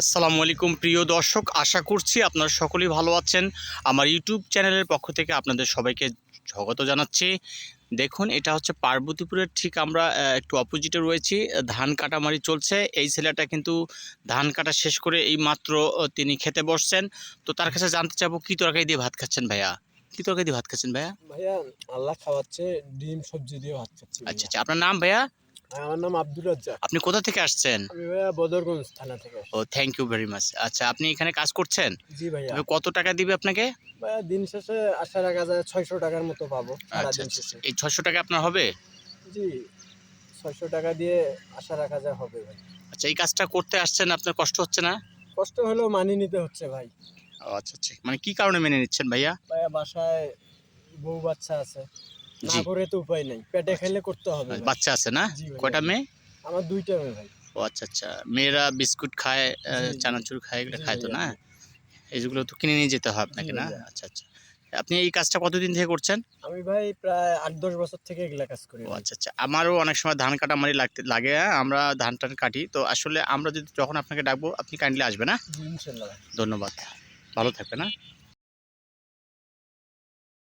আসসালামু আলাইকুম প্রিয় দর্শক। আশা করছি আপনারা সকলেই ভালো আছেন। আমার ইউটিউব চ্যানেলের পক্ষ থেকে আপনাদের সবাইকে স্বাগত জানাচ্ছি। দেখুন এটা হচ্ছে পার্বতীপুরের ঠিক আমরা একটু অপোজিটে রয়েছি। ধান কাটামারি চলছে। এই ছেলেটা কিন্তু ধান কাটা শেষ করে এই মাত্র তিনি খেতে বসছেন। তো তার কাছে জানতে চাবো কী তরকারি দিয়ে ভাত খাচ্ছেন ভাইয়া? কী তরকারি দিয়ে ভাত খাচ্ছেন ভাইয়া? ভাইয়া আল্লাহ খাওয়াচ্ছে ডিম সবজি দিয়ে ভাত খাচ্ছি আচ্ছা আচ্ছা। আপনার নাম ভাইয়া? আমার নাম আব্দুল রাজ্জাক। আপনি কোথা থেকে আসছেন? আমি ভাইয়া বদরগঞ্জ থানা থেকে ও থ্যাংক ইউ ভেরি মাচ আচ্ছা আপনি এখানে কাজ করছেন? জি ভাইয়া। তবে কত টাকা দিবে আপনাকে? ভাইয়া দিন শেষে আশা রাখা যায় ছয়শো টাকার মতো পাবো আচ্ছা আচ্ছা। শেষে। এই ছশো টাকা আপনার হবে? জি ছয়শো টাকা দিয়ে আশা রাখা যায় হবে ভাই। আচ্ছা এই কাজটা করতে আসছেন আপনার কষ্ট হচ্ছে না? কষ্ট হলেও মানিয়ে নিতে হচ্ছে ভাই। ও আচ্ছা আচ্ছা। মানে কি কারণে মেনে নিচ্ছেন ভাইয়া? ভাইয়া বাসায় বউ বাচ্চা আছে। না করে তো উপায় নাই পেটে খেলে করতে হবে। বাচ্চা আছে না? কয়টা মেয়ে? আমার দুইটা মেয়ে ভাই। ও আচ্ছা আচ্ছা। মেয়েরা বিস্কুট খায়। চানাচুর খায় এগুলো খায় তো না? এইগুলো তো কিনে নিয়ে যেতে হয় আপনাকে না? আচ্ছা আচ্ছা। আপনি এই কাজটা কতদিন থেকে করছেন? আমি ভাই প্রায় আট দশ বছর থেকে এগুলা কাজ করি ও আচ্ছা আচ্ছা। আমারও অনেক সময় ধান কাটা মারি লাগতে লাগে হ্যাঁ? আমরা ধান টান কাটি। তো আসলে আমরা যদি যখন আপনাকে ডাকবো আপনি কাইন্ডলি আসবেন না জি ধন্যবাদ। ভালো থাকবেন হ্যাঁ?